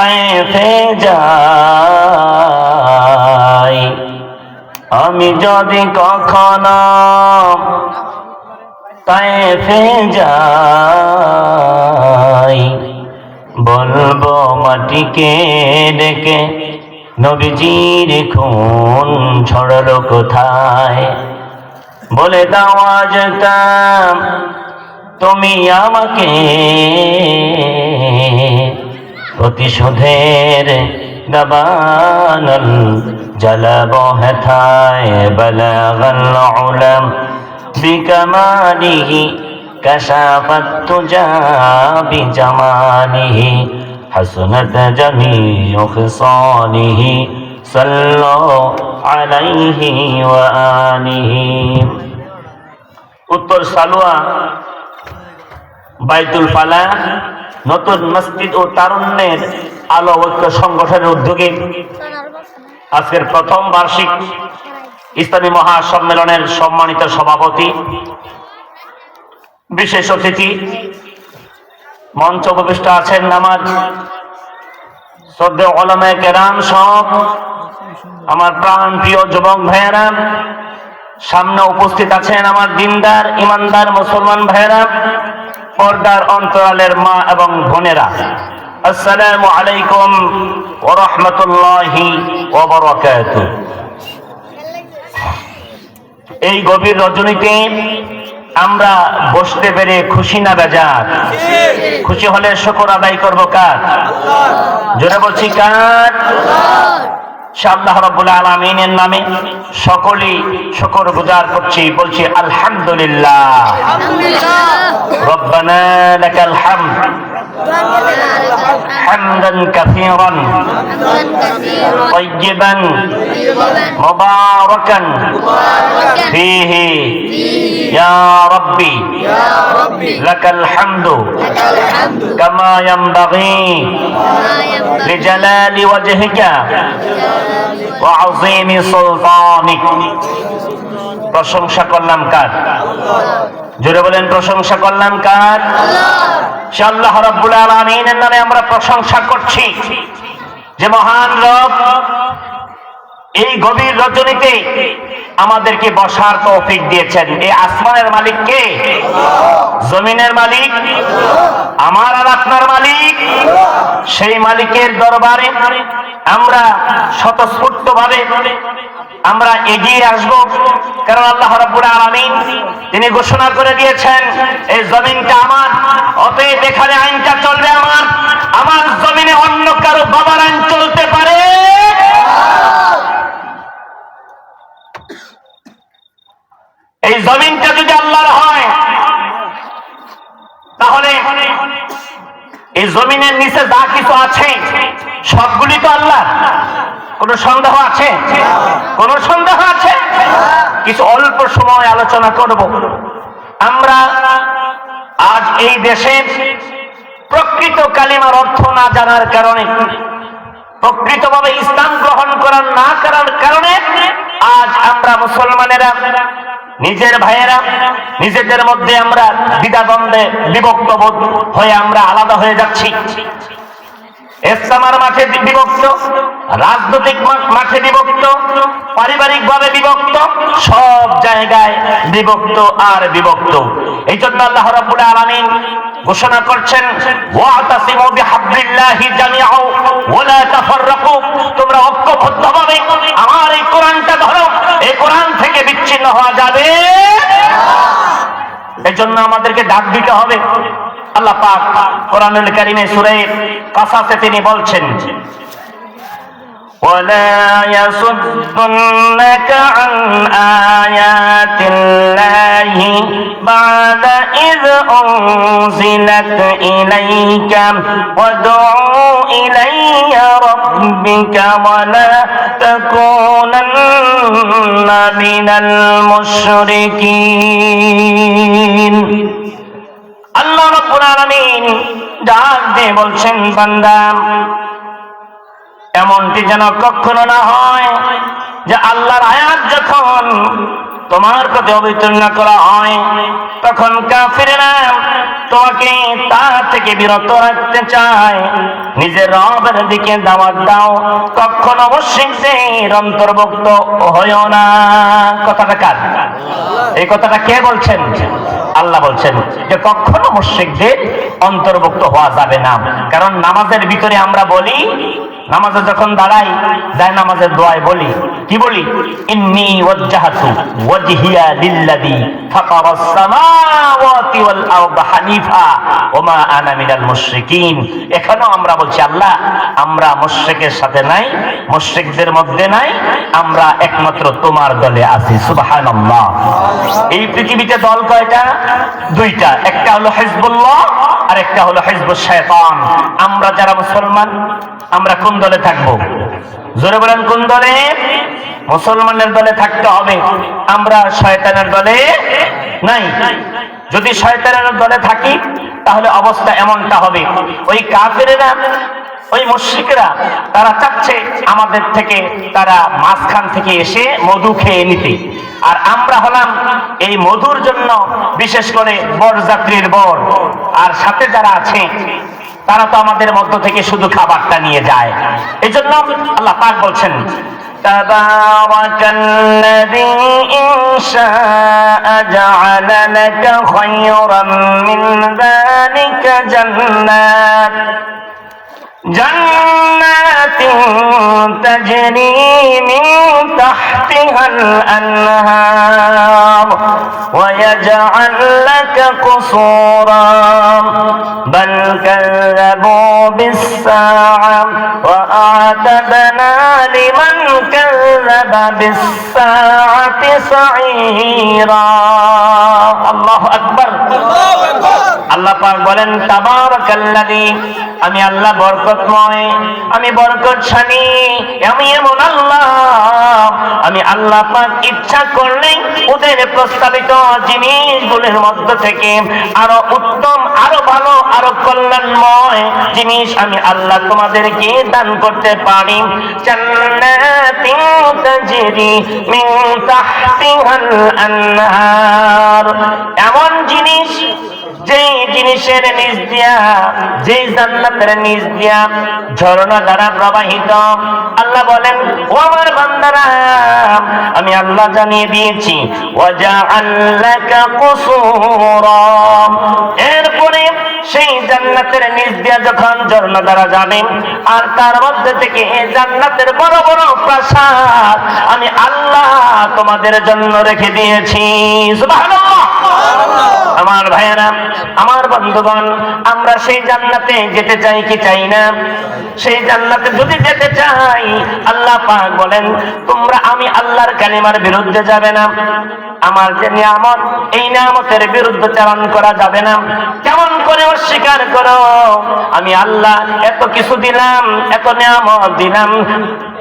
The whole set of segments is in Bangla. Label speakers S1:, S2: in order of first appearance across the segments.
S1: তাইফে যাই আমি যদি কখনো তাইফে যাই, বলব মাটিকে ডেকে নবীজির খুন ছড়লো কোথায়? বলে দাও আজকাম তুমি আমাকে প্রতিশোধের দাবানল জলাব হেথায় বলগল উলম বিকমালিহি كشافت تجا بجماله حسنت جميع خصاله صلوا عليه وآله উত্তর সালুয়া বাইতুল ফালা নতুন মসজিদ ও তারুণ্যের আলো ঐক্য সংগঠনের উদ্যোগে আজকের প্রথম বার্ষিক ইসলামী মহাসম্মেলনের সম্মানিত সভাপতি, বিশেষ অতিথি, মঞ্চ উপবিষ্ট আছেন নামাজ শ্রদ্ধে অলমে কেরাম সব আমার প্রাণ প্রিয় যুবক ভাইয়েরা সামনে উপস্থিত আছেন আমার দিনদার, ইমানদার মুসলমান ভাইয়েরা, পর্দার অন্তরালের মা এবং বোনেরা। আসসালামু আলাইকুম ওয়া রাহমাতুল্লাহি ওয়া বারাকাতুহু। এই গভীর রজনীতে আমরা বসতে পেরে খুশি না বেজার? খুশি হলে শুকর আদায় করব কার? জোরে বলছি কার? রাব্বুল আলামিনের নামে সকলেই শকর গুজার করছি বলছি আলহামদুলিল্লাহ। রব্বানা লাকাল হামদ। حمدا كثيرا طيبا مباركا فيه يا ربي لك الحمد كما ينبغي لجلال وجهك وعظيم سلطانك প্রশংসা করলাম কার জোরে বলেন প্রশংসা করলাম কার সে আল্লাহ রব্বুল আলমিনের নামে আমরা প্রশংসা করছি। যে মহান রব এই গভীর রজনীতে আমাদেরকে বসার তৌফিক দিয়েছেন। এই আসমানের মালিক কে? জমিনের মালিক? আমার আর আপনার মালিক? সেই মালিকের দরবারে আমরা স্বতঃস্ফূর্ত ভাবে আমরা এগিয়ে আসব। কারণ আল্লাহ রাব্বুল আলামিন তিনি ঘোষণা করে দিয়েছেন, এই জমিনটা আমার, অতএব এখানে আইনটা চলবে আমার। আমার জমিনে অন্য কারও বাবার আইন চলতে পারে। এই জমিনটা যদি আল্লাহর হয়, তাহলে এই জমিনের নিচে যা কিছু আছে, সবগুলি তো আল্লাহ কোনো সন্দেহ আছে? কোনো সন্দেহ আছে? কিছু অল্প সময় আলোচনা করব। আমরা আজ এই দেশের প্রকৃত কালিমার অর্থ না জানার কারণে প্রকৃতভাবে ইসলাম গ্রহণ করার না করার কারণে আজ আমরা মুসলমানেরা, নিজের ভাইয়েরা, নিজেদের মধ্যে আমরা দ্বিধাদ্বন্দ্বে বিভক্ত বোধ হয়ে আমরা আলাদা হয়ে যাচ্ছি। ইসলামার মাঠে বিভক্ত, রাজনৈতিক মাঠে বিভক্ত পারিবারিক ভাবে বিভক্ত, সব জায়গায় বিভক্ত আর বিভক্ত। এই জন্য আল্লাহ রাব্বুল আলামিন ঘোষণা করছেন, ওয়াতাসিমু বিহাবলিল্লাহি জামিআউ ওয়া লা তাফাররাকু। তোমরা ঐক্যবদ্ধভাবে আমার এই কোরআনটা ধরো, এই কোরআন থেকে বিচ্ছিন্ন হওয়া যাবে এই জন্য আমাদেরকে ডাক দিতে হবে। আল্লাহ পাক কোরআনুল কারিমে সূরা কাসাসে তিনি বলছেন ولا يصدنك عن آيات الله بعد إذ أنزلت إليك وادع إلي ربك ولا تكونن من المشركين আল্লাহ রাব্বুল আলামিন ডাক দিয়ে বলছেন, বান্দা, এমনটি যেন কখনো না হয় যে আল্লাহর আয়াত যখন তোমার প্রতি অবিতীর্ণ করা হয়, তখন কাফিরেরা তোমাকে তা থেকে বিরত রাখতে চায়। নিজের রবের দিকে দাওয়াত দাও, কখনো মুশরিকদের অন্তর্ভুক্ত হইও না। কথাটা কার? এই কথাটা কে বলছেন? আল্লাহ বলছেন যে কখনো মুশ্রিকদের অন্তর্ভুক্ত হওয়া যাবে না। কারণ নামাজের ভিতরে আমরা বলি নামাজে যখন দাঁড়াই যায় নামাজের দোয়ায় বলি, কি বলি? ইন্নি ওয়াজ্জাহাতু ওয়াজহিয়া লিল্লাযী ফাতারাস সামাওয়াতি ওয়াল আরদা হানিফা ওমা আনা মিনাল মুশরিকিন। এখানেও আমরা বলছি, আল্লাহ, আমরা মুশরিকের সাথে নাই, মুশরিকদের মধ্যে নাই, আমরা একমাত্র তোমার দলে আছি। সুবহানাল্লাহ। এই পৃথিবীতে দল কয়টা? দুইটা। একটা হলো হিজবুল্লাহ আর একটা হলো হিজবুশ শয়তান আমরা যারা মুসলমান আমরা কোন দলে থাকব? জোরে বলেন, কোন দলে? মুসলমানের দলে থাকতে হবে। আমরা শয়তানের দলে নাই। যদি শয়তানের দলে থাকি, তাহলে অবস্থা এমনটা হবে। ওই কাফেরেরা, ওই মুশ্রিকরা, তারা চাচ্ছে আমাদের থেকে, তারা মাঝখান থেকে এসে মধু খেয়ে নিতে। আর আমরা হলাম এই মধুর জন্য বিশেষ করে বরযাত্রীর বর। আর সাথে যারা আছে তারা তো আমাদের মধ্য থেকে শুধু খাবারটা নিয়ে যায় এই জন্য আল্লাহ পাক বলছেন تبارك الذي إن شاء جعل لك خيرا من ذلك جنات جنات تجري من تحتها الأنهار ويجعل لك قصورا. بل كذبوا بالساعة وأعتدنا لمن كذب بالساعة سعيرا. الله أكبر. আল্লাহ পাক বলেন, তাবারাকাল্লাযী, আমি আল্লাহ বরকতময়, আমি বরকতশালী, আমি এমন আল্লাহ, আমি আল্লাহ পাক ইচ্ছা করলে ওদের প্রস্তাবিত জিনিসগুলোর মধ্য থেকে আরও উত্তম, আরও ভালো, আরও কল্যাণময় জিনিস আমি আল্লাহ তোমাদেরকে দান করতে পারি। জান্নাতিন তাজরি মিন তাহতিহাল আনহার। এমন জিনিস জিনিসের নিজ দিয়া দ্বারা প্রবাহিত। আমি আল্লাহ জানিয়ে দিয়েছি এরপরে সেই জান্নাতের নিজ দিয়া যখন ঝর্ণা দ্বারা যাবেন আর তার মধ্যে থেকে জান্নাতের বড় বড় প্রাসাদ, আমি আল্লাহ তোমাদের জন্য রেখে দিয়েছি। সুবহানাল্লাহ! আমার ভাইয়েরা আমার বন্ধুগণ আমরা সেই জান্নাতে যেতে চাই কি চাই না সেই জান্নাতে যদি যেতে চাই আল্লাহ পাক বলেন তোমরা আমি আল্লাহর কালিমার বিরুদ্ধে যাবে না আমার যে নিয়ামত এই নিয়ামতের বিরুদ্ধে চালন করা যাবে না কেমন করে অস্বীকার করো আমি আল্লাহ এত কিছু দিলাম এত নিয়ামত দিলাম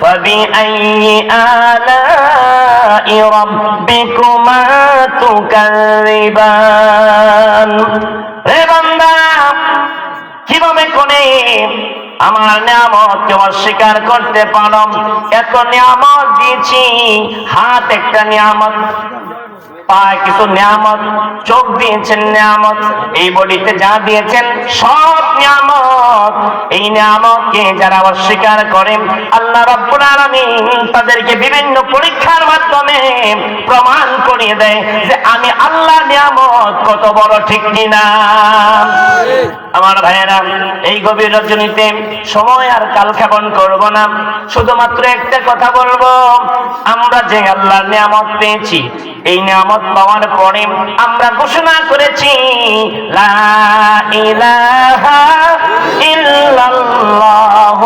S1: فبأي آلاء ربكما تكذبان রে বান্দা, কীভাবে কোনে আমার তোমার অস্বীকার করতে পারো এত নিয়ামত দিয়েছি, হাত একটা নিয়ামত। পায় কিছু নিয়ামত, চোখ দিয়েছেন নিয়ামত, এই বডিতে যা দিয়েছেন সব নিয়ামত। এই নিয়ামতকে যারা অস্বীকার করে, আল্লাহ রব্বুল আলামিন তাদেরকে বিভিন্ন পরীক্ষার মাধ্যমে প্রমাণ করিয়ে দেয় যে আমি আল্লাহ নিয়ামত কত বড় ঠিক কিনা। আমার ভাইয়েরা, এই গভীর রজনীতে সময় আর কালক্ষেপণ করব না। শুধুমাত্র একটা কথা বলব, আমরা যে আল্লাহর নিয়ামত পেয়েছি, এই নিয়ামত পাওয়ার পরে আমরা ঘোষণা করেছি, লা ইলাহা ইল্লাল্লাহ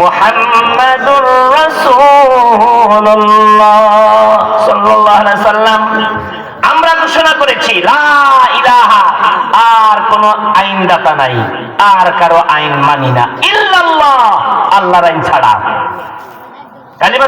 S1: মুহাম্মাদুর রাসূলুল্লাহ। সাল্লাল্লাহু আলাইহি সাল্লাম আমরা ঘোষণা করেছি আর কোন আইনদাতা নাই, আর কারও আইন মানি না। ইল্লাল্লাহ, আল্লাহর আইন ছাড়া।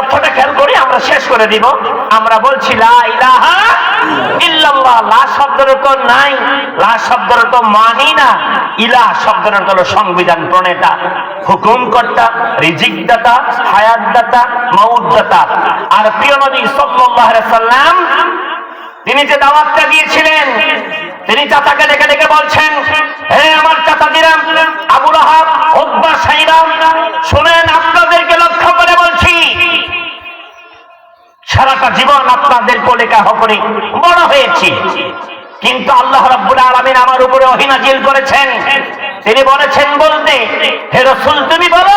S1: অর্থটা খেয়াল করি, আমরা শেষ করে দিব। আমরা বলছি, লা ইলাহা ইল্লাল্লাহ, লা শব্দের তো নাই, লা শব্দের তো মানি না। ইলাহ শব্দের হলো সংবিধান প্রণেতা, হুকুমকর্তা, রিজিকদাতা, হায়াতদাতা মউদ্দাতা আর প্রিয় আলাইহি সাল্লাম তিনি যে দাওয়াতটা দিয়েছিলেন, তিনি চাচাকে ডেকে ডেকে বলছেন, হে আমার চাচাজিরা আবুল আহাব শুনেন, আপনাদেরকে লক্ষ্য করে বলছি, সারাটা জীবন আপনাদের কোলে কাহ করে বড় হয়েছি। কিন্তু আল্লাহ রাব্বুল আলামিন আমার উপরে অহিনাজিল করেছেন। তিনি বলেছেন, বলতে, হে রাসূল, তুমি বলো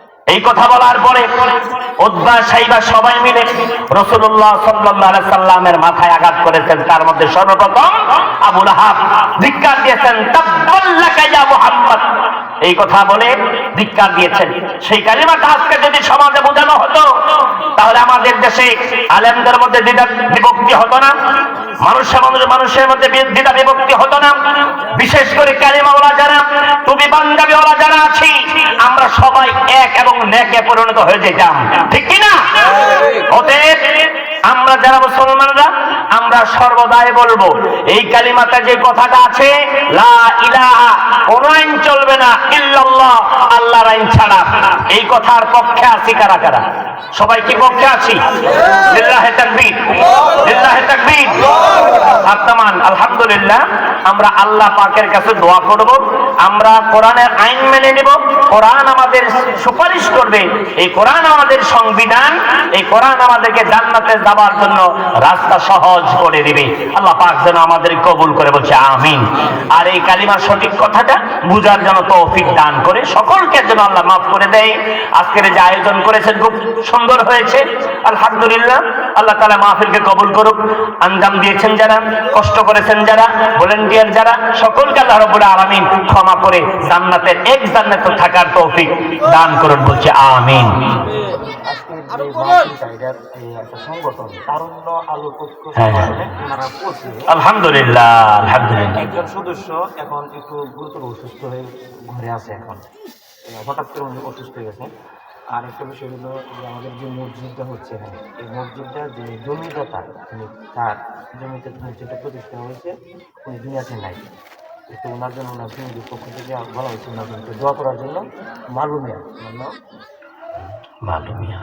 S1: এই কথা বলার পরে সাইবা সবাই মিলে রসুল্লাহ সাল্লাহ সাল্লামের মাথায় আঘাত করেছেন। তার মধ্যে সর্বপ্রথম আবুল হাফ ধিক্কার দিয়েছেন এই কথা বলে ধিক্কার দিয়েছেন। সেই কালিমাটা আজকে যদি সমাজে বোঝানো হতো তাহলে আমাদের দেশে আলেমদের মধ্যে দ্বিধা বিভক্তি হতো না মানুষের মধ্যে মানুষের মধ্যে দ্বিধা বিভক্তি হতো না। বিশেষ করে কালিমাওয়ালা যারা তুমি পাঞ্জাবিওয়ালা যারা আছি আমরা সবাই এক এবং নেকে পরিণত হয়ে যেতাম। ঠিক কি না অতএব আমরা যারা মুসলমানরা, আমরা সর্বদাই বলব, এই কালিমাতে যে কথাটা আছে, লা কোন আইন চলবে না, ইল্লাল্লাহ, আল্লাহর আইন ছাড়া। এই কথার পক্ষে আছি কারা কারা? সবাই কি পক্ষে আছি? আলহামদুলিল্লাহ, আমরা আল্লাহ পাকের কাছে দোয়া করব, আমরা কোরআনের আইন মেনে নেব, কোরআন আমাদের সুপারিশ করবে, এই কোরআন আমাদের সংবিধান, এই কোরআন আমাদেরকে জান্নাতে যাবার জন্য রাস্তা সহজ করে দিবে। আল্লাহ পাক যেন আমাদের কবুল করে বলছে, আমিন। আর এই কালিমার সঠিক কথাটা বুঝার জন্য তৌফিক দান করে সকলকে যেন আল্লাহ মাফ করে দেয়। আজকের যে আয়োজন করেছেন খুব সুন্দর হয়েছে। আলহামদুলিল্লাহ আল্লাহ তালা মাহফিলকে কবুল করুক। আঞ্জাম দিয়েছেন যারা কষ্ট করেছেন যারা ভলেন্টিয়ার যারা সকলকে আল্লাহ রব্বুল আলামিন ক্ষমা করে জান্নাতের এক জান্নাতে থাকার তৌফিক দান করুন বলছে আমিন। হ্যাঁ, হ্যাঁ।
S2: সংগঠনে ওনারা পৌঁছে
S1: আলহামদুলিল্লাহ আলহামদুলিল্লাহ।
S2: একজন সদস্য এখন একটু গুরুতর অসুস্থ হয়ে ঘরে আছে এখন। হঠাৎ করে অসুস্থ হয়ে গেছেন আর একটা বিষয় হলো যে আমাদের যে মসজিদটা হচ্ছে এখানে এই মসজিদটা যে জমিদাতা মানে তার জমিতে মসজিদটা প্রতিষ্ঠা হয়েছে উনি দুনিয়াতে নাই। তো ওনার জন্য ওনার ফ্যামিলির পক্ষ থেকে বলা হয়েছে ওনার জন্য দোয়া করার জন্য মালুমিয়া ওনার
S1: معلومية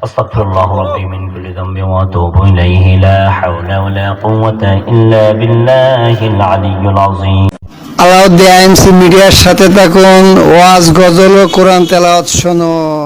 S1: أستغفر الله ربي من كل ذنب وأتوب إليه لا حول ولا قوة إلا بالله العلي العظيم
S3: আলাউদ্দিন আইএমসি মিডিয়ার সাথে থাকুন ওয়াজ গজল ও কোরআন তেলাওয়াত শুনুন